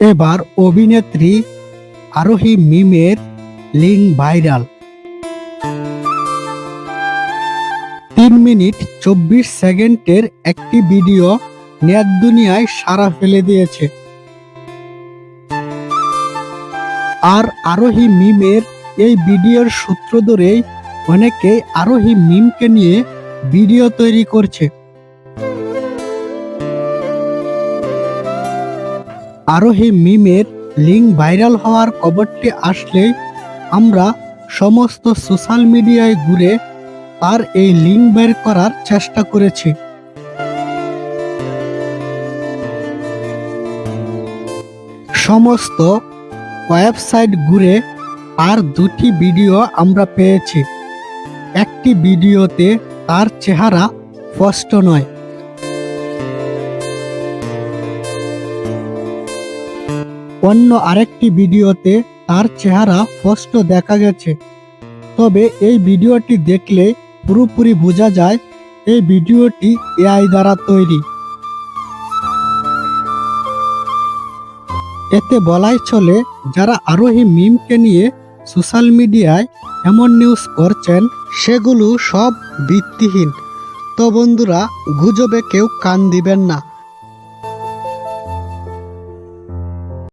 এবার অভিনেত্রী আরোহী মিমের লিঙ্ক ভাইরাল। তিন মিনিট চব্বিশ সেকেন্ডের একটি ভিডিও নেট দুনিয়ায় সারা ফেলে দিয়েছে। আর আরোহী মিমের এই ভিডিওর সূত্র ধরেই অনেকেই আরোহী মিমকে নিয়ে ভিডিও তৈরি করছে। আরোহী মিমের লিঙ্ক ভাইরাল হওয়ার খবরটি আসলে আমরা সমস্ত সোশ্যাল মিডিয়ায় ঘুরে তার এই লিঙ্ক বের করার চেষ্টা করেছি। সমস্ত ওয়েবসাইট ঘুরে আর দুটি ভিডিও আমরা পেয়েছি। একটি ভিডিওতে তার চেহারা স্পষ্ট নয়। অন্য আরেকটি ভিডিওতে তার চেহারা স্পষ্ট দেখা গেছে। তবে এই ভিডিওটি দেখলে পুরোপুরি বোঝা যায়, এই ভিডিওটি এআই দ্বারা তৈরি। এতে বলাই চলে, যারা আরোহী মিমকে নিয়ে সোশ্যাল মিডিয়ায় এমন নিউজ করছেন, সেগুলো সব ভিত্তিহীন। তো বন্ধুরা, গুজবে কেউ কান দিবেন না।